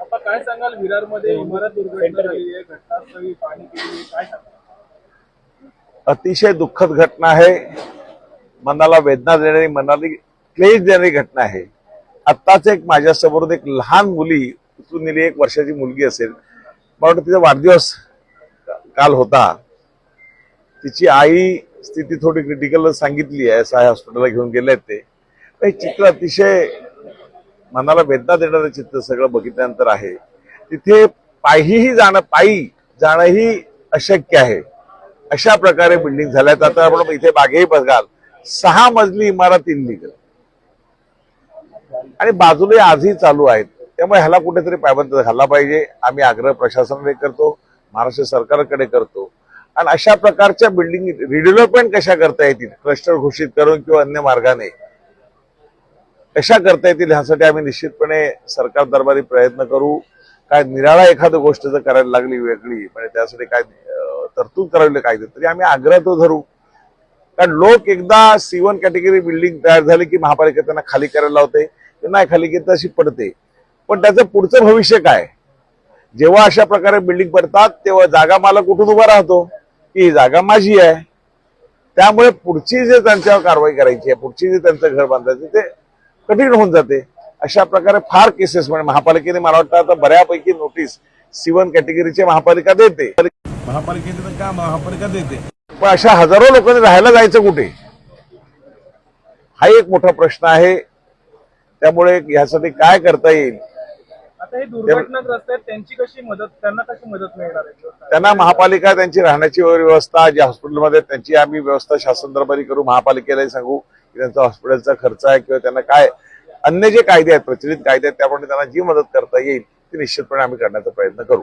आता काय सांगाल विरारमध्ये इमारत दुर्घटना झाली आहे घटनास्थळी पाणी गेली काय सांगाल? अतिशय दुःखद घटना आहे. मनाला वेदना देणारी मनाला क्लेश देणारी घटना आहे. आत्ताच एक माझ्यासमोर एक लहान मुली उचलून नेली एक वर्षाची मुलगी असेल. मला वाटतं तिचा वाढदिवस काल होता. तिची आई स्थिती थोडी क्रिटिकल सांगितली आहे साय हॉस्पिटलला घेऊन गेले ते. पण हे चित्र अतिशय मनाला वेदना देणारं चित्र सगळं बघितल्यानंतर आहे. तिथे पायीही जाणं पायी जाणंही अशक्य आहे. अशा प्रकारे बिल्डिंग झाल्यात आता आपण इथे बागेही बघाल. सहा मजली इमारत इल्लीगल आणि बाजूला आजही चालू आहेत. त्यामुळे ह्याला कुठेतरी पायबंद घालला पाहिजे. आम्ही आग्रह प्रशासनाने करतो महाराष्ट्र सरकारकडे करतो. आणि अशा प्रकारच्या बिल्डिंग रिडेव्हलपमेंट कशा करता येतील क्लस्टर घोषित करून किंवा अन्य मार्गाने? कशा करता येतील ह्यासाठी आम्ही निश्चितपणे सरकार दरबारी प्रयत्न करू. काय निराळा एखादं गोष्ट जर करायला लागली वेगळी म्हणजे त्यासाठी काय तरतूद करावी कायदे तरी आम्ही आग्रह तो धरू. कारण लोक एकदा सी वन कॅटेगरी बिल्डिंग तयार झाली की महापालिका त्यांना खाली करायला लावते ते नाही खाली की तशी पडते. पण त्याचं पुढचं भविष्य काय? जेव्हा अशा प्रकारे बिल्डिंग पडतात तेव्हा जागा मला कुठून उभा राहतो? की ही जागा माझी आहे. त्यामुळे पुढची जे त्यांच्यावर कारवाई करायची आहे पुढची जे त्यांचं घर बांधायचं ते कठीण होऊन जाते. अशा प्रकारे फार केसेस म्हणजे महापालिकेने मला वाटतं आता बऱ्यापैकी नोटीस सी वन कॅटेगरीची महापालिका देते. महापालिकेचं तर काम महापालिका देते? पण अशा हजारो लोकांनी राहायला जायचं कुठे? हा एक मोठा प्रश्न आहे. त्यामुळे यासाठी काय करता येईल? आता हे दुर्घटनाग्रस्त आहेत त्यांची कशी मदत त्यांना कशी मदत मिळणार आहे? त्यांना महापालिका त्यांची राहण्याची व्यवस्था ज्या हॉस्पिटलमध्ये त्यांची आम्ही व्यवस्था शासन दरबारी करू महापालिकेलाही सांगू की त्यांचा हॉस्पिटलचा खर्च आहे किंवा त्यांना काय अन्य जे कायदे आहेत प्रचलित कायदे आहेत त्याप्रमाणे त्यांना जी मदत करता येईल ती निश्चितपणे आम्ही करण्याचा प्रयत्न करू.